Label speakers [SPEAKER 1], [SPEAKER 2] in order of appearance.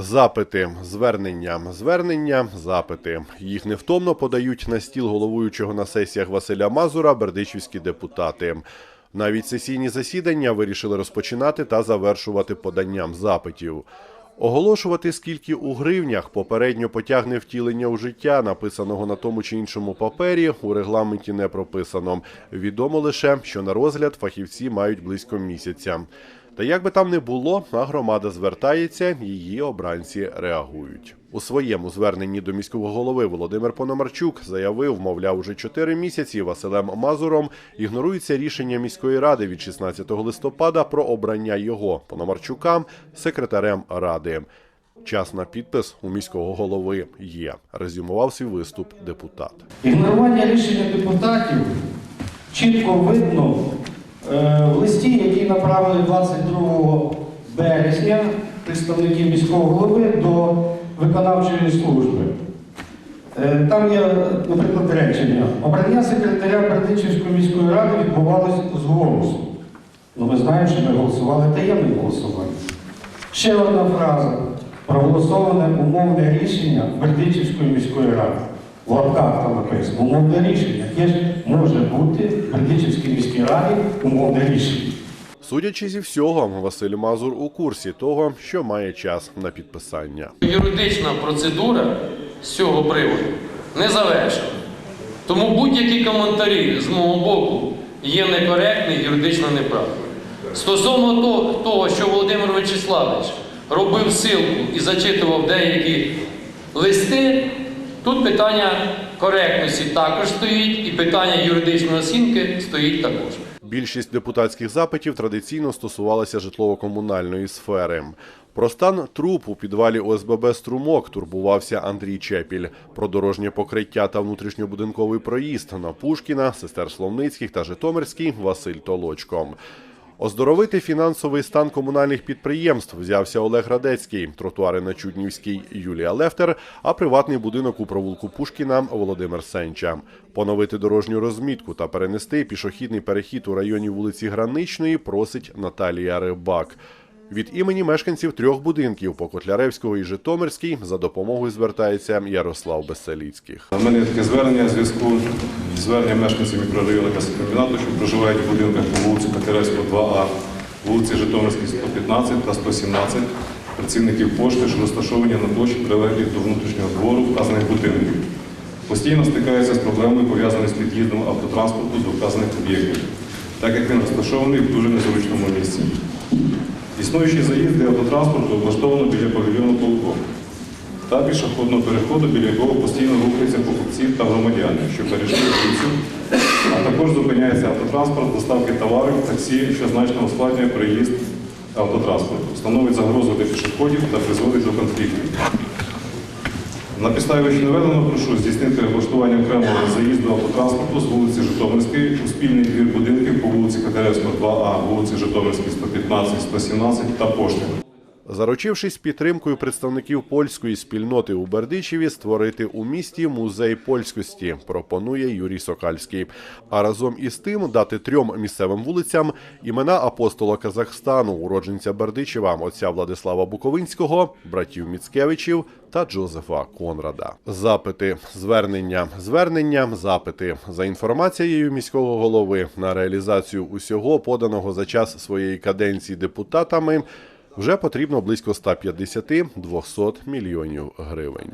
[SPEAKER 1] Запити, звернення, звернення, запити. Їх невтомно подають на стіл головуючого на сесіях Василя Мазура бердичівські депутати. Навіть сесійні засідання вирішили розпочинати та завершувати поданням запитів. Оголошувати, скільки у гривнях попередньо потягне втілення у життя, написаного на тому чи іншому папері, у регламенті не прописано. Відомо лише, що на розгляд фахівці мають близько місяця. Та як би там не було, а громада звертається, її обранці реагують. У своєму зверненні до міського голови Володимир Пономарчук заявив, мовляв, уже чотири місяці Василем Мазуром ігнорується рішення міської ради від 16 листопада про обрання його Пономарчука секретарем ради. Час на підпис у міського голови є. Резюмував свій виступ депутат.
[SPEAKER 2] Ігнорування рішення депутатів чітко видно в листі, який направили 22 березня представники міського голови до виконавчої служби. Е, Там є, наприклад, речення. Обрання секретаря Бердичівської міської ради відбувалося з голосу. Ну, ми знаємо, що ми голосували таємним голосуванням. Ще одна фраза. Проголосоване умовне рішення Бердичівської міської ради. В лапках там написано умовне рішення. Яке ж може бути в Бердичівській міській раді умовне рішення?
[SPEAKER 1] Судячи зі всього, Василь Мазур у курсі того, що має час на підписання.
[SPEAKER 3] Юридична процедура з цього приводу не завершена. Тому будь-які коментарі з мого боку є некоректні, юридично неправильні. Стосовно того, того, що Володимир Вячеславович робив силку і зачитував деякі листи, тут питання коректності також стоїть, і питання юридичної оцінки стоїть також.
[SPEAKER 1] Більшість депутатських запитів традиційно стосувалася житлово-комунальної сфери. Про стан труб у підвалі ОСББ Струмок турбувався Андрій Чепіль. Про дорожнє покриття та внутрішньобудинковий проїзд на Пушкіна, сестер Словницьких та Житомирський Василь Толочко. Оздоровити фінансовий стан комунальних підприємств взявся Олег Радецький, тротуари на Чуднівській Юлія Лефтер, а приватний будинок у провулку Пушкіна Володимир Сенча. Поновити дорожню розмітку та перенести пішохідний перехід у районі вулиці Граничної просить Наталія Рибак. Від імені мешканців трьох будинків по Котляревського і Житомирській за допомогою звертається Ярослав Безселіцьких.
[SPEAKER 4] У мене таке звернення зв'язку зверненням мешканців мікрорайону Касикомбінату, що проживають в будинках по вулиці Катеревського 2А, вулиці Житомирській 115 та 117, працівників пошти, що розташовані на площі прилеглих до внутрішнього двору вказаних будинків. Постійно стикаються з проблемою, пов'язаною з під'їздом автотранспорту до вказаних об'єктів, так як він розташований в дуже незручному місці. Існуючі заїзди автотранспорту облаштовано біля павільйону полку та пішохідного переходу, біля якого постійно рухаються покупці та громадяни, що перейшли вулицю, а також зупиняється автотранспорт, доставки товарів, таксі, що значно ускладнює приїзд автотранспорту, становить загрозу для пішоходів та призводить до конфліктів. На підставі вищенаведеного прошу здійснити облаштування окремого заїзду автотранспорту з вулиці Житомирської у спільний двір будинків по вулиці Катеревського 2А, вулиці Житомирській 115, 117 та Поштина.
[SPEAKER 1] Заручившись підтримкою представників польської спільноти у Бердичеві, створити у місті музей польськості, пропонує Юрій Сокальський. А разом із тим дати трьом місцевим вулицям імена апостола Казахстану, уродженця Бердичева, отця Владислава Буковинського, братів Міцкевичів та Джозефа Конрада. Запити, звернення, звернення, запити за інформацією міського голови на реалізацію усього поданого за час своєї каденції депутатами вже потрібно близько 150-200 мільйонів гривень.